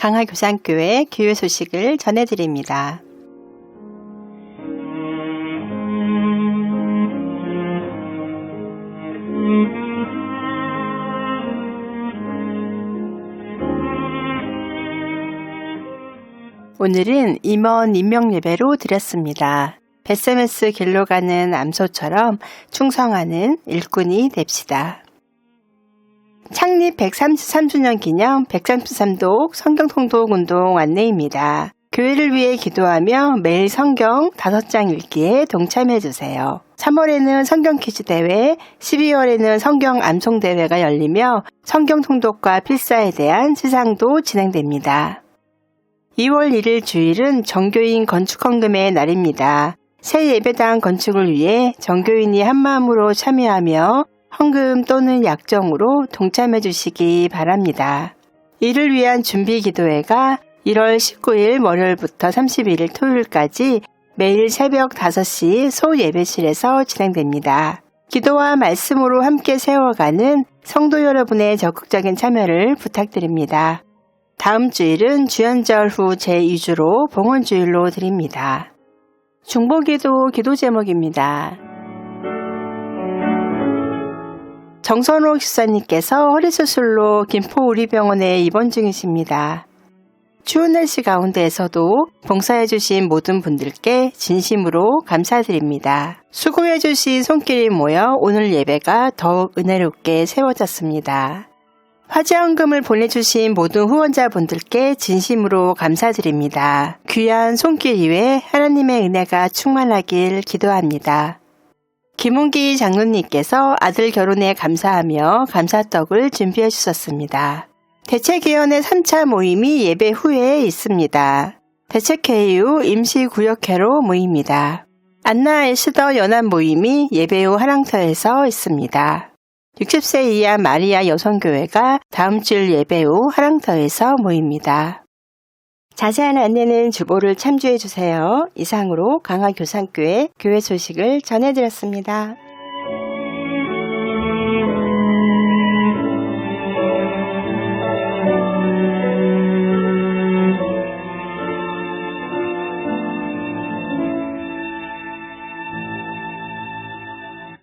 강화교산교회 교회 소식을 전해드립니다. 오늘은 임원 임명 예배로 드렸습니다. 베세메스 길로 가는 암소처럼 충성하는 일꾼이 됩시다. 창립 133주년 기념 133독 성경 통독 운동 안내입니다. 교회를 위해 기도하며 매일 성경 5장 읽기에 동참해 주세요. 3월에는 성경 퀴즈 대회, 12월에는 성경 암송 대회가 열리며 성경 통독과 필사에 대한 시상도 진행됩니다. 2월 1일 주일은 정교인 건축 헌금의 날입니다. 새 예배당 건축을 위해 정교인이 한마음으로 참여하며 헌금 또는 약정으로 동참해 주시기 바랍니다. 이를 위한 준비 기도회가 1월 19일 월요일부터 31일 토요일까지 매일 새벽 5시 소 예배실에서 진행됩니다. 기도와 말씀으로 함께 세워가는 성도 여러분의 적극적인 참여를 부탁드립니다. 다음 주일은 주연절 후 제2주로 봉헌주일로 드립니다. 중보기도 기도 제목입니다. 정선옥 집사님께서 허리수술로 김포우리병원에 입원 중이십니다. 추운 날씨 가운데에서도 봉사해주신 모든 분들께 진심으로 감사드립니다. 수고해주신 손길이 모여 오늘 예배가 더욱 은혜롭게 세워졌습니다. 화재헌금을 보내주신 모든 후원자분들께 진심으로 감사드립니다. 귀한 손길 이외 하나님의 은혜가 충만하길 기도합니다. 김은기 장로님께서 아들 결혼에 감사하며 감사떡을 준비해 주셨습니다. 대책위원회 3차 모임이 예배 후에 있습니다. 대책회의 임시구역회로 모입니다. 안나 에스더 연합 모임이 예배 후 하랑터에서 있습니다. 60세 이하 마리아 여성교회가 다음 주 예배 후 하랑터에서 모입니다. 자세한 안내는 주보를 참조해 주세요. 이상으로 강화교산교회 교회 소식을 전해드렸습니다.